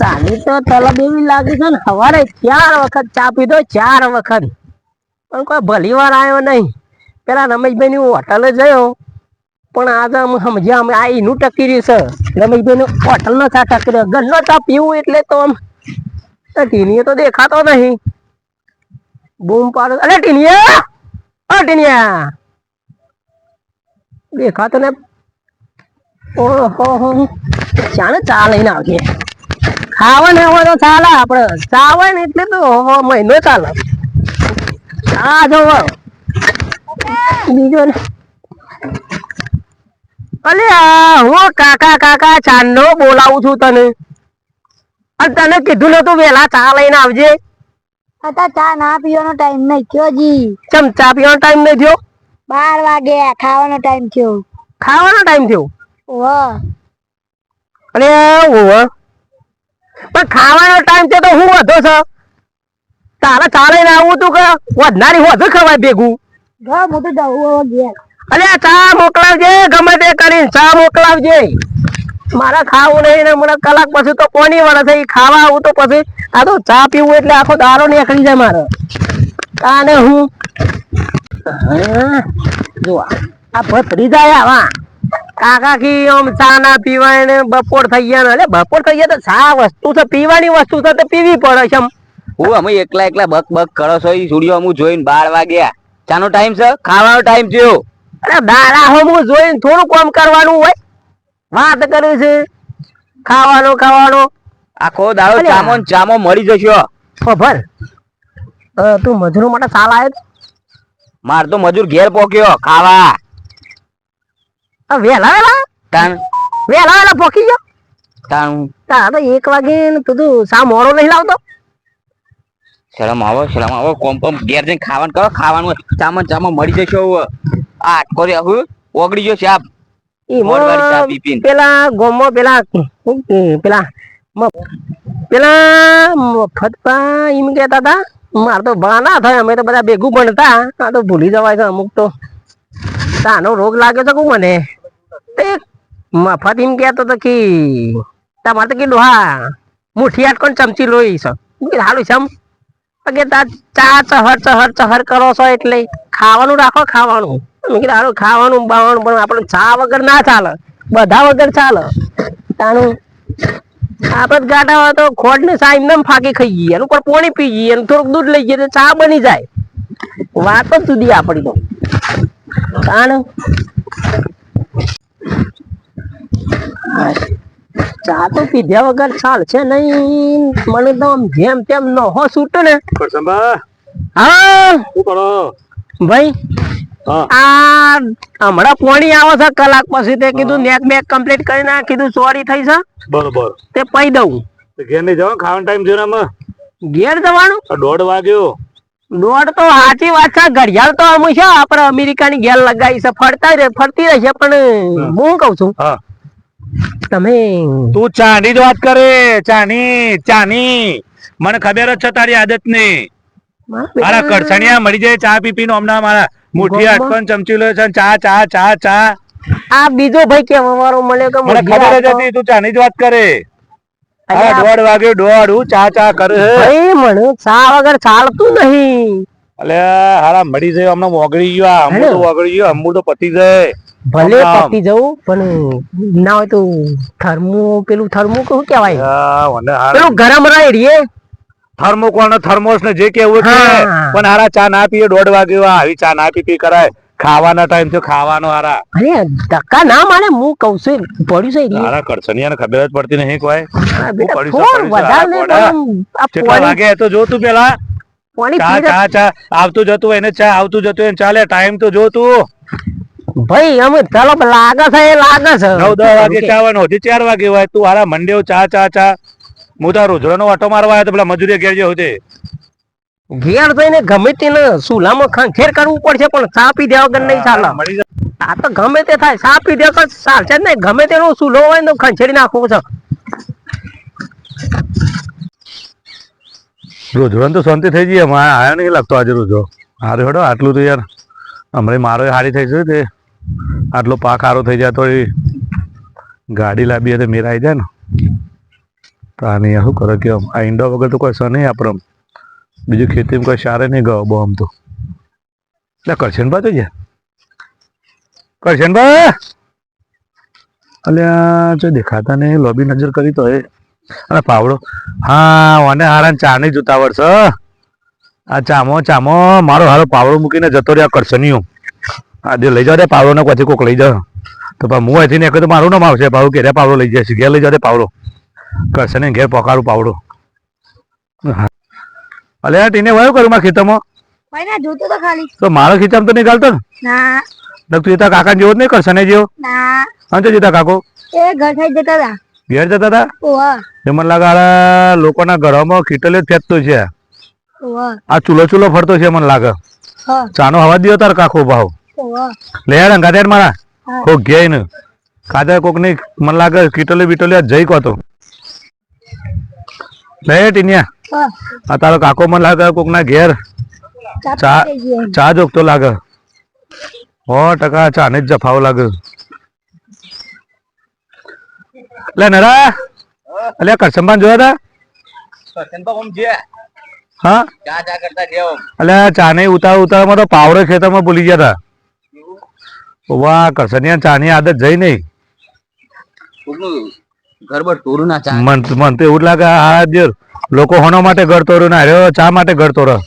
ચાલી તો તલબ એવી લાગે છે ને, સવારે ચાર વખત ચા પીધો, ચાર વખત. પણ કોઈ ભલી વાર આવ્યો નહીં. પેલા રમેશભાઈ ની હોટલે જયો પણ આજે અમે સમજ્યા અમે આ એનું ટકી રહ્યું છે. રમેશભાઈ નું હોટલ નો ચા ટકી ઘરનો ચા પીવું એટલે તો આમ ટીનીએ તો દેખાતો નહીં. બૂમ પાડો. અરે ટીનિયા અ ટીનિયા દેખાતો ને. ઓહો, ચાને ચા લઈને આવજે. ખાવાને હોય તો ચાલે આપડે સાવન એટલે તો મહિનો ચાલે. આ જો બીજો ને અલે આ હું કાકા કાકા ચાંદો બોલાવું છું તને. અને તને કીધું નતું વેલા ચા લઈને આવજે. અત્યારે ચા ના પીવાનો ટાઈમ નહીં થયો જી. ચમ ચા પીવાનો ટાઈમ નઈ થયો? બાર વાગે ખાવાનો ટાઈમ થયો. ખાવાનો ટાઈમ થયો? વાહ અરે ઓવે પણ ખાવાનો ટાઈમ છે તો હું વધો છો? તારે ચાલે ને આવું તું કે વધનારી વધુ ખવાય ભેગું? અરે ચા મોકલાવજે ગમે તે કરીને ચા મોકલાવજે. મારે ખાવું નહીં ને મને કલાક પછી તો કોની વળે છે? ખાવા આવું તો પછી આ તો ચા પીવું એટલે આખો દારો નીકળી જાય મારે. કાને હું જો આ ભત્રી જાય આવા. કાકા કી આમ ચા ના પીવાય ને બપોર થઈ ગયા ને અરે બપોર થઈ ગયા તો ચા વસ્તુ છે પીવાની વસ્તુ છે તો પીવી પડે છે હું અમે એકલા એકલા બક બક કરો છો એ સ્ટુડિયો હું જોઈને બાર વાગ્યા. ચાનો ટાઈમ છે? ખાવાનો ટાઈમ થયો. અરે દાડા હું જોઈને થોડું કામ કરવાનું હોય. વાત કરે છે. ખાવાનું ખાવાનું. આખો દાડો ચામો ચામો મળી જશો. ખબર તું મજૂરો માટે સાલ આવ્યો માર તો મજૂર ઘેર પોક્યો. ખાવા. વેલા વેલા? તાન વેલા વેલા પોકી ગયો? તાન તાર તો એક વાગે તું સા મોડો નહીં લાવતો? શરમ આવો શરમ આવો. કોમ કોમ ઘેર જઈને ખાવાનું કરો. ખાવાનું ચામન ચામો મળી જશો. આ કોરી હું? ઓગળી ગયો પીને. પેલા ગોમો પેલા પેલા પેલા મફતપા એમ કેતા હતા મારે તો ભણા ના થાય અમે તો બધા ભેગું ભણતા આ તો ભૂલી જવાય છે અમુક તો. તાનો રોગ લાગ્યો છે કું મને? તે મફત એમ કહેતો તો કે, તમારે તો કીધું, હા, મુઠ્ઠી આટકોને ચમચી લોહી છો? હાલું છે કે તા ચા ચહર ચહર ચહર કરો છો એટલે ખાવાનું રાખો, ખાવાનું. કીધું, હારું, ખાવાનું, બાવાનું, પણ આપણે ચા વગર ના ચાલે. બધા વગર ચાલે. તાનું આપણે હોય તો ખોટ ને ચા એમને ફાકી ખાઈ જઈએ. એનું પણ પોણી પી જઈએ. અને થોડુંક દૂધ લઈ જઈએ ચા બની જાય. વાત જ સુધી આપણી તો. તાણ ચા તો પીધ્યા વગર ચાલશે નહીં. મને તો જેમ તેમ નહો છૂટે ને. હા. શું કરો? ભાઈ આ હમણાં પોણી આવે છે કલાક પછી તે કીધું નેક બેક કમ્પ્લીટ કરીને કીધું સોરી થઈ છે. બરોબર. તે પઈ દઉં. ઘેર નહીં જવાનું? ખાવાનો ટાઈમ ને આમાં? ઘેર જવાનું? દોઢ વાગ્યો. દોડ તો સાચી વાત છે. ઘડિયાળ તો આમ છે આપણે અમેરિકાની ગેલ લગાવી છે. ફરતા રે ફરતી રહેશે પણ હું. કઉ છું તમે તું ચાની જ વાત કરે. ચાની ચાની મને ખબર જ છે તારી આદતની મારા કરસણિયા મળી જાય ચા પી પીનો હમણાં મારા મુઠ્ઠી અટકન ચમચી લે છે ચા ચા ચા ચા. આ બીજો ભાઈ કેમ અમારો મને ખબર જ હતી તું ચાની જ વાત કરે. હા દોઢ વાગ્યો દોઢ હું ચા ચા કરે ભાઈ મને ચા વગર ચાલતું નહીં. અલે હારા મળી જાય હમણાં ઓગળી ગયો આ અમુ તો ઓગળી ગયો અમુ તો પતી જાય. ભલે પતી જવું પણ ના હોય તો થર્મો પેલું થર્મો કહું હારા પેલું ગરમ રહે રે થર્મોકોલ ને થર્મોસ ને જે કેવું છે. પણ હારા ચા ના પીએ દોઢ વાગે આવી ચા ના પી પી કરાય. ખાવાના ટાઈમ થયો ખાવાનો હારા. અરે ધક્કા ના મારે હું કઉ છું પડ્યું છે. હારા કરશનિયા ને ખબર જ પડતી નહીં કોઈ. કેટલા વાગે? તો જો તું પેલા. પોણી ચા ચા ચા. આવતું જતું એને ચા આવતું જતું એને ચાલે ટાઈમ તો જો તું. ભાઈ અમે ચાલો લાગે છે એ લાગે છે. નવ દસ વાગે ચા હોય હજી ચાર વાગે હોય. તું હારા મંડ્યો ચા ચા ચા. હું તાર રોજડો આટો મારવા આવ્યો તો પેલા મજૂરી ઘેર છે. ઘેર જઈને ગમે તેને સુલામાં ખંખેર કરવું પડશે પણ ચા પી દેવા વગર નહીં ચાલે. આ તો ગમે તે થાય ચા પી દેવા વગર ચાલશે જ નહીં. ગમે તેનો સુલો હોય ને તો ખંખેરી નાખવું છે. રોજડો તો શાંતિ થઈ જઈએ મારે આયો નહીં લાગતો આજે રોજો હારે હેડો આટલું તો યાર. હમણાં મારો હારી થઈ છે તે. આટલો પાક હારો થઈ જાય તો એ ગાડી લાવી તો મેરા આવી જાય ને. તાની શું કરો કે આ ઈંડા વગર તો કોઈ સર નહીં આપણે. બીજું ખેતીમાં કોઈ સારે નહીં ગયો બહુ આમ તો. એટલે કરશન બા તો ગયા કરશનભા! અલ્યા જો દેખાતા નહીં, લોબી નજર કરી તો એ. અને પાવડો. હા, ઓને હારા ચા નહીં જોતા વર્ષ આ ચામો ચામો, મારો હારો પાવડો મૂકીને જતો રહ્યા કરશનીઓ આ દે લઈ જાવ રે પાવડો ને પછી કોક લઈ જાવ તો પણ હું અહીંથી નીકળે તો મારું નામ આવશે, પાવડો કે પાવડો લઈ જશે, ઘેર લઈ જાવ પાવડો. કરશને ઘેર પકાડું પાવડો. હા. અલે ટીને વયો કરું માં ખેતરમાં? ભાઈ ના જોતો તો ખાલી. તો મારા ખેતરમાં તો નીકળતો ને? ના. નક તું તા કાકા જેવો નહીં કરશે ને જેવો? ના. હા તો જીતા કાકો? એ ઘર થઈ જતા હતા. ઘેર જતા હતા? ઓવા એ મને લાગે આ લોકોના ઘરોમાં ખીટલે ફેંકતો છે. ઓવા આ ચૂલો ચૂલો ફરતો છે મને લાગે. હા. ચાનો હવા દિયો તાર કાકો ભાવ. ઓવા લે યાર અંગાતે મારા. કો ગયા ને. કાદર કોકની મને લાગે કીટલે બીટલે જઈ કોતો. લે ટીનિયા. આ તારો કાકો મને લાગે કોક ના ઘેર ચા ચા જોગતો લાગે. સો ટકા ચા ને જ જફાવો લાગે. લે નરા. અલે કરસંબાન જોયા તા? કરશનબા ઓમ છે હા? ચા ચા કરતા છે ઓમ. અલે ચા ને ઉતારમાં તો પાવરે ખેતરમાં ભૂલી ગયા તા. વાહ કરસનિયા ચાની આદત જઈ નહીં ઘર બર તોરું ના ચા મન મન તો એવું જ લાગે હા જે લોકો હોના માટે ઘર રહ્યો ને રહ્યો ચા માટે ઘર રહ્યો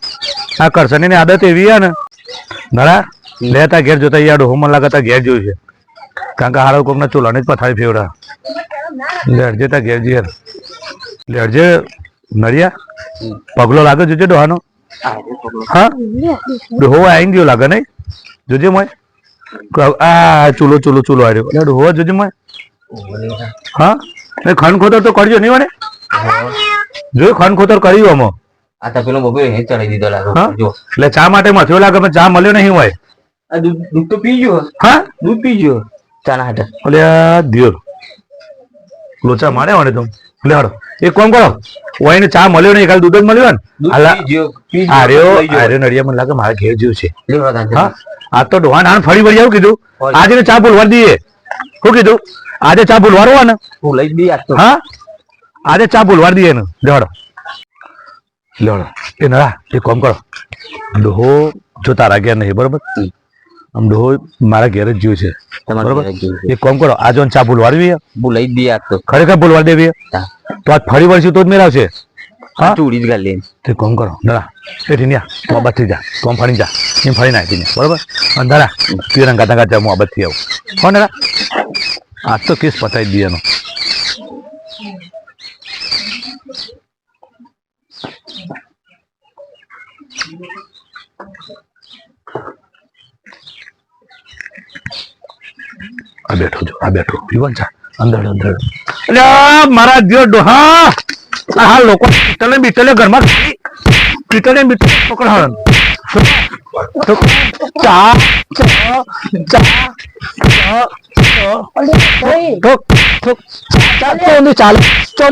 આ કરશનની આદત એવી છે ને. નડા લેતા ઘેર જોતા યાર હું મને લાગતા ઘેર જોયું છે. કારણ કે હારો કોક ના ચૂલાની જ પથારી ફેવડા લેડજે તા ઘેર ઘેર. લેડજે નડિયા પગલો લાગે જોજે ડોહાનો. હા? ડોહો આવીને ગયો લાગે નહીં? જોજે મોય. આ ચૂલો ચૂલો ચૂલો આવ્યો એટલે ડોહો જોજે મોય. હા? ખંડ ખોદર તો કરજો, નહીં મને જોયું ખન ખોતર કર્યું આમાં. આ તો પેલો બબે હે ચડાઈ દીધો લાગે. જો. એટલે ચા માટે મથ્યો લાગે પણ ચા મળ્યો નહીં હોય. આ દૂધ તો પી ગયો. હા? દૂધ પી ગયો. ચા ના હાટે. એટલે દિયોર લોચા મારે વાળે તો. લે હડો એક કામ કરો. ઓઈને ચા મળ્યો નહીં કાલે દૂધ જ મળ્યો ને. હાલા. આર્યો આર્યો નડિયા મને લાગે મારા ઘેર જેવું છે. હા? આ તો ડોહાન હાન ફરી વળી આવું કીધું. આજે ચા બોલવા દઈએ. શું કીધું? આજે ચા બોલવાનો રોવા ને હું લઈ જ દઈ આજ તો. હા? આજે ચા બોલવા દઈએ ને. લેવાડો લેવાડો એ નડા એ કોમ કરો. ડોહો જો તારા ઘેર નહીં બરોબર? આમ ડોહો મારા ઘેર જ જીવ છે. બરોબર? ઘરે કોમ કરો. આજે ચા બોલવા હું બોલાવી દઈએ આજ તો. ખરેખર બોલવા દેવી તો આજ ફરી વળશું તો જ મેળવશે હા? આ ચૂડી જ ગાલી તે કોમ કરો. નડા એ ટીનિયા તું આ બાજથી જા. તું આમ ફરી જા. એમ ફરી નાખી ને બરોબર? અને નડા તું રંગા તંગા જા હું આ આવું. હો નડા આજ તો કેસ પતાવી દઈએ એનો આ બેઠો જો, આ બેઠો. પીવન ચા અંદર અંદર. એટલે મારા દિયો ડોહા. આ લોકો પીતલે બીતલે ઘરમાં પીતલે બીતલે પકડ હરણ તો ચા ચા ચા ચા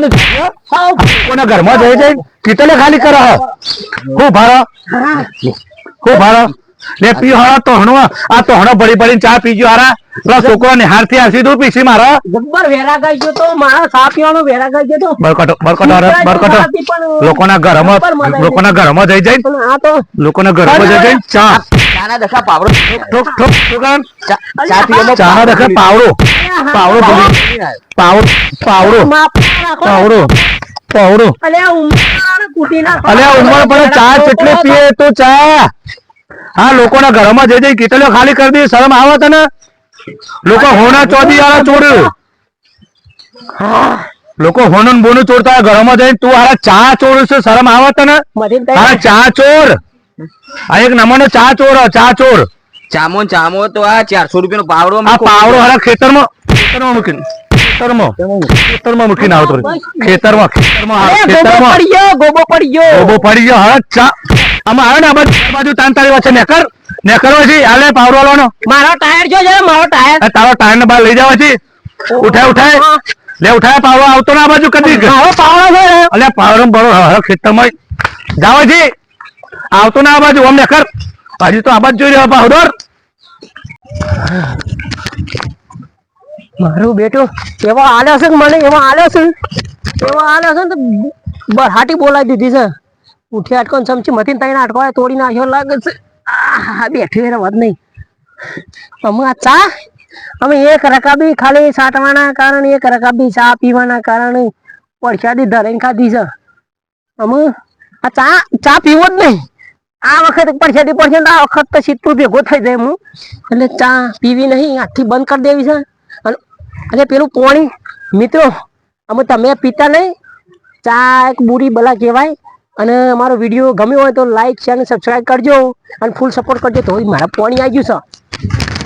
કોના ઘરમાં જઈ જઈ? પીતલે ખાલી કરે હું. ભારો હું ભારો લે પી હળો તો હણો આ તો હણો ભરી ભરીને ચા પીજો હારા. પેલા છોકરો ને હારથી આસી દઉં પીસી મારા. ગબ્બર વેરા ગઈ ગયો તો મારા સા પીવાનો વેરા ગઈ ગયો તો. બરકટો બરકટો બરકટો લોકોના ઘરમાં લોકોના ઘરમાં જઈ જઈ આ તો લોકોના ઘરમાં જઈ જઈ ચા. ચાના દખા પાવડો. ઠોક ઠોક ઠોકાણ. ચા ચા પીવામાં ચાનો દેખે પાવડો. પાવડો પાવડો પાવડો પાવડો પાવડો. અલ્યા ઉમર કુટી ના અલે આ પણ ચા કેટલે પીએ તો ચા. હા લોકોના ઘરમાં જઈ જઈ કીટલીઓ ખાલી કરી દે શરમ આવે તને? લોકો હોના ચોદી વાળા ચોર્યું લોકો હોનું બોનું ચોરતા ઘરમાં જઈને તું હારા ચા ચોરું છે શરમ આવે તને? મધીન હા ચા ચોર. આ એક નંબરનો ચા ચોર ચા ચોર. ચામો ચામો તો આ ચારસો રૂપિયાનો પાવડો આ પાવડો હારા ખેતરમાં ખેતરમાં મૂકીને ખેતરમાં ખેતરમાં મૂકીને આવતો ખેતર ખેતરમાં ખેતરમાં હા, ગોબો ખેતરમાં. પડી ગયો ગોબો પડી ગયો. ઓબો પડી ગયો હવે ચા. આમાં આવે ને આ બાજુ આ બાજુ તાન તારી વચ્ચે નેકર. નેકર છે આલે પાવડો વાળાનો. મારો ટાયર જો છે મારો ટાયર. આ તારો ટાયર ને બહાર લઈ જવા છે ઉઠાય ઉઠાય. લે ઉઠાય પાવરો આવતો ના બાજુ કદી. મારો છે અલે પાવરો બરો હવે ખેતરમાં. જાવ છે આવતો ના આ બાજુ ઓમ નેકર. હજી તો આ બાજુ જોઈ રહ્યો પાવડો મારું બેટો એવો આલ્યો છે મને? એવો આલ્યો છે? એવો આલ્યો છે ને તો બરહાટી બોલાવી દીધી છે. ઉઠી આટકો ચમચી મથી તઈને આટકો તોડી નાખ્યો, લાગે છે આ બેઠી રે વાત નહીં. અમે આ ચા, અમે એક રકાબી ખાલી સાટવાના કારણે, એક રકાબી ચા પીવાના કારણે પરસાદી ધરાઈને ખાધી છે. અમે આ ચા ચા પીવો જ નહીં. આ વખત પરસાદી પડશે આ વખત તો સીતું ભેગો થઈ જાય હું એટલે ચા પીવી નહીં, આથી બંધ કરી દેવી છે. અને એટલે પેલું પોણી, મિત્રો, અમે તમે પીતા નહીં. ચા એક બુરી બલા કહેવાય. અને અમારો વીડિયો ગમ્યો હોય તો લાઈક શેર અને સબસ્ક્રાઈબ કરજો. અને ફૂલ સપોર્ટ કરજો. તો મારા પોણી આવી ગયું છે.